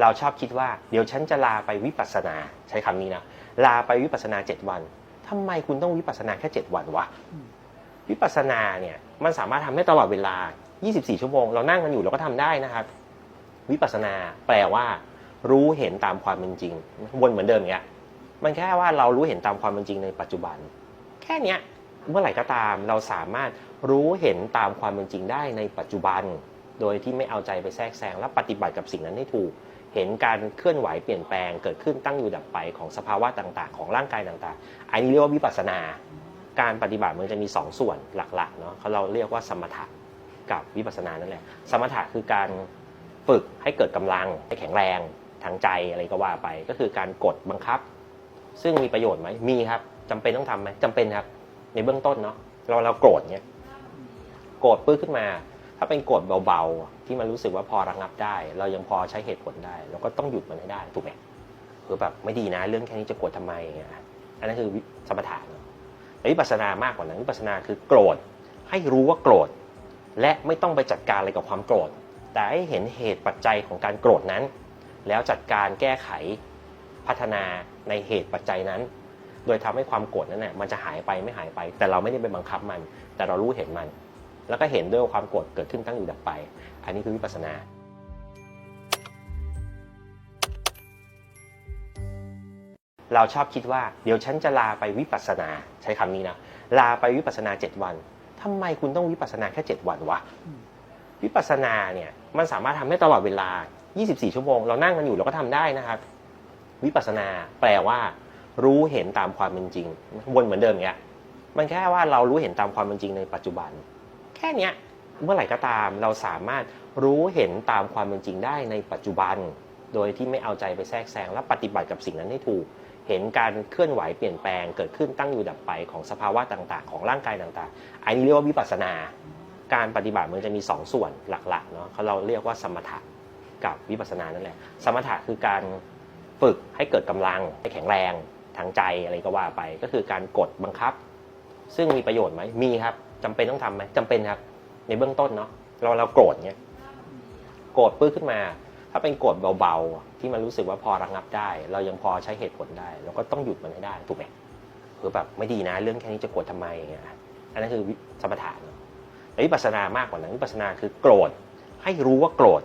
เราชอบคิดว่าเดี๋ยวฉันจะลาไปวิปัสสนาใช้คำนี้นะลาไปวิปัสสนาเจ็ดวันทำไมคุณต้องวิปัสสนาแค่เจ็ดวันวะวิปัสสนาเนี่ยมันสามารถทำได้ตลอดเวลา 24 ชั่วโมง เรานั่งกันอยู่เราก็ทำได้นะครับ วิปัสสนาแปลว่า รู้เห็นตามความเป็นจริง วนเหมือนเดิมอย่างเงี้ยมันแค่ว่าเรารู้เห็นตามความเป็นจริงในปัจจุบัน แค่เนี้ยเมื่อไหร่ก็ตามเราสามารถรู้เห็นตามความเป็นจริงได้ในปัจจุบัน โดยที่ไม่เอาใจไปแทรกแซงและปฏิบัติกับสิ่งนั้นให้ถูก เห็นการเคลื่อนไหวเปลี่ยนแปลง เกิดขึ้นตั้งอยู่ดับไปของสภาวะต่างๆ ของร่างกายต่างๆ อันนี้เรียกว่าวิปัสสนา การปฏิบัติมันจะมี 2 ส่วนหลักๆเนาะเขาเราเรียกว่าสมถะกับวิปัสสนานั่นแหละ สมถะคือการฝึกให้เกิดกำลังให้แข็งแรงทางใจอะไรก็ว่าไป ก็คือการกดบังคับ ซึ่งมีประโยชน์ไหมมีครับจำเป็นต้องทำไหมจำเป็นครับ ในเบื้องต้นเนาะเราเราโกรธเนี้ยโกรธปื้ดขึ้นมา ถ้าเป็นโกรธเบาๆ ที่มันรู้สึกว่าพอระงับได้ เรายังพอใช้เหตุผลได้ เราก็ต้องหยุดมันให้ได้ถูกไหมคือแบบไม่ดีนะเรื่องแค่นี้จะโกรธทำไมอะอันนั้นคือสมถะเนแต่วิปัสสนามากกว่านั้นวิปัสสนาคือโกรธให้รู้ว่าโกรธ และไม่ต้องไปจัดการอะไรกับความโกรธ แต่ให้เห็นเหตุปัจจัยของการโกรธนั้น แล้วจัดการแก้ไขพัฒนาในเหตุปัจจัยนั้น โดยทำให้ความโกรธนั้นน่ะมันจะหายไปไม่หายไป แต่เราไม่ได้ไปบังคับมัน แต่เรารู้เห็นมัน แล้วก็เห็นด้วยความโกรธเกิดขึ้นตั้งอยู่ดับไป อันนี้คือวิปัสสนาเราชอบคิดว่าเดี๋ยวฉันจะลาไปวิปัสสนาใช้คำนี้นะลาไปวิปัสสนาเจ็ดวันทำไมคุณต้องวิปัสสนาแค่เจ็ดวันวะวิปัสสนาเนี่ยมันสามารถทำได้ตลอดเวลา 24 ชั่วโมง เรานั่งกันอยู่เราก็ทำได้นะครับ วิปัสสนาแปลว่า รู้เห็นตามความเป็นจริงวนเหมือนเดิมอย่างเงี้ยมันแค่ว่าเรารู้เห็นตามความเป็นจริงในปัจจุบัน แค่เนี้ยเมื่อไหร่ก็ตามเราสามารถรู้เห็นตามความเป็นจริงได้ในปัจจุบัน โดยที่ไม่เอาใจไปแทรกแซงและปฏิบัติกับสิ่งนั้นให้ถูก เห็นการเคลื่อนไหวเปลี่ยนแปลง เกิดขึ้นตั้งอยู่ดับไปของสภาวะต่าง ๆ ของร่างกายต่างๆ อันนี้เรียกว่าวิปัสสนา การปฏิบัติมันจะมี 2 ส่วนหลักๆเนาะเขาเราเรียกว่าสมถะกับวิปัสสนานั่นแหละ สมถะคือการฝึกให้เกิดกำลังให้แข็งแรงทางใจอะไรก็ว่าไป ก็คือการกดบังคับ ซึ่งมีประโยชน์ไหมมีครับจำเป็นต้องทำไหมจำเป็นครับ ในเบื้องต้นเนาะเราเราโกรธเนี้ยโกรธปื้ขึ้นมา ถ้าเป็นโกรธเบาๆ ที่มันรู้สึกว่าพอระงับได้ เรายังพอใช้เหตุผลได้ เราก็ต้องหยุดมันให้ได้ถูกไหมคือแบบไม่ดีนะ เรื่องแค่นี้จะโกรธทำไมอะอันนั้นคือสมถะเนอะแต่วิปัสสนามากกว่านั้นวิปัสสนาคือโกรธ ให้รู้ว่าโกรธ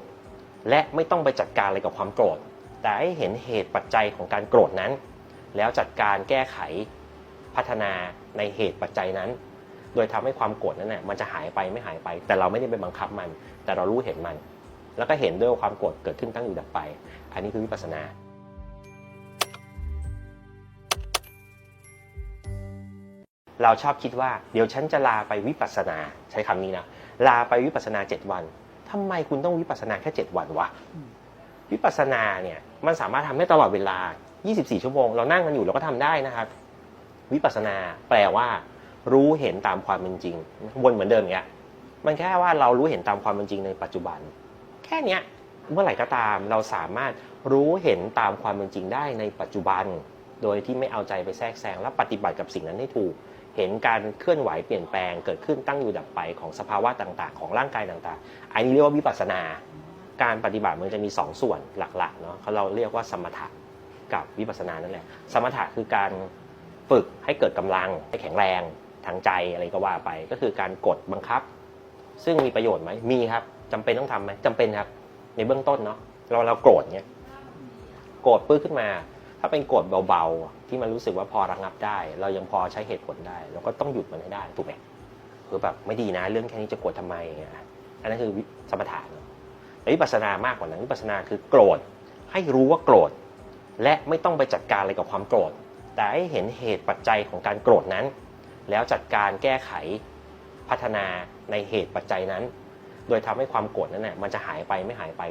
และไม่ต้องไปจัดการอะไรกับความโกรธ แต่ให้เห็นเหตุปัจจัยของการโกรธนั้น แล้วจัดการแก้ไข พัฒนาในเหตุปัจจัยนั้น โดยทำให้ความโกรธนั้นน่ะมันจะหายไปไม่หายไป แต่เราไม่ได้ไปบังคับมัน แต่เรารู้เห็นมัน แล้วก็เห็นด้วยว่าความโกรธเกิดขึ้นตั้งอยู่ดับไป อันนี้คือวิปัสสนาเราชอบคิดว่าเดี๋ยวฉันจะลาไปวิปัสสนาใช้คำนี้นะลาไปวิปัสสนาเจ็ดวันทำไมคุณต้องวิปัสสนาแค่เจ็ดวันวะวิปัสสนาเนี่ยมันสามารถทำได้ตลอดเวลา 24 ชั่วโมง เรานั่งกันอยู่เราก็ทำได้นะครับ วิปัสนาแปลว่า รู้เห็นตามความเป็นจริง วนเหมือนเดิมเงี้ยมันแค่ว่าเรารู้เห็นตามความเป็นจริงในปัจจุบัน แค่เนี้ยเมื่อไหร่ก็ตามเราสามารถรู้เห็นตามความเป็นจริงได้ในปัจจุบัน โดยที่ไม่เอาใจไปแทรกแซงและปฏิบัติกับสิ่งนั้นให้ถูก เห็นการเคลื่อนไหวเปลี่ยนแปลงเกิดขึ้นตั้งอยู่ดับไปของสภาวะต่างๆ ของร่างกายต่างๆ อันนี้เรียกว่าวิปัสสนา การปฏิบัติมันจะมี 2 ส่วนหลักๆเนาะเขาเราเรียกว่าสมถะกับวิปัสสนานั่นแหละ สมถะคือการ ฝึกให้เกิดกำลังให้แข็งแรงทางใจอะไรก็ว่าไป ก็คือการกดบังคับ ซึ่งมีประโยชน์ไหมมีครับจำเป็นต้องทำไหมจำเป็นครับ ในเบื้องต้นเนาะเราเราโกรธเนี้ยโกรธปื้ดขึ้นมา ถ้าเป็นโกรธเบาๆ ที่มันรู้สึกว่าพอระงับได้ เรายังพอใช้เหตุผลได้เราก็ต้องหยุดมันให้ได้ถูกไหมคือแบบไม่ดีนะเรื่องแค่นี้จะโกรธทำไมอะอันนั้นคือสมถะเนอะแต่วิปัสสนามากกว่านั้นวิปัสสนาคือโกรธให้รู้ว่าโกรธและไม่ต้องไปจัดการอะไรกับความโกรธ แต่ให้เห็นเหตุปัจจัยของการโกรธนั้น แล้วจัดการแก้ไขพัฒนาในเหตุปัจจัยนั้น โดยทำให้ความโกรธนั้นน่ยมันจะหายไปไม่หายไป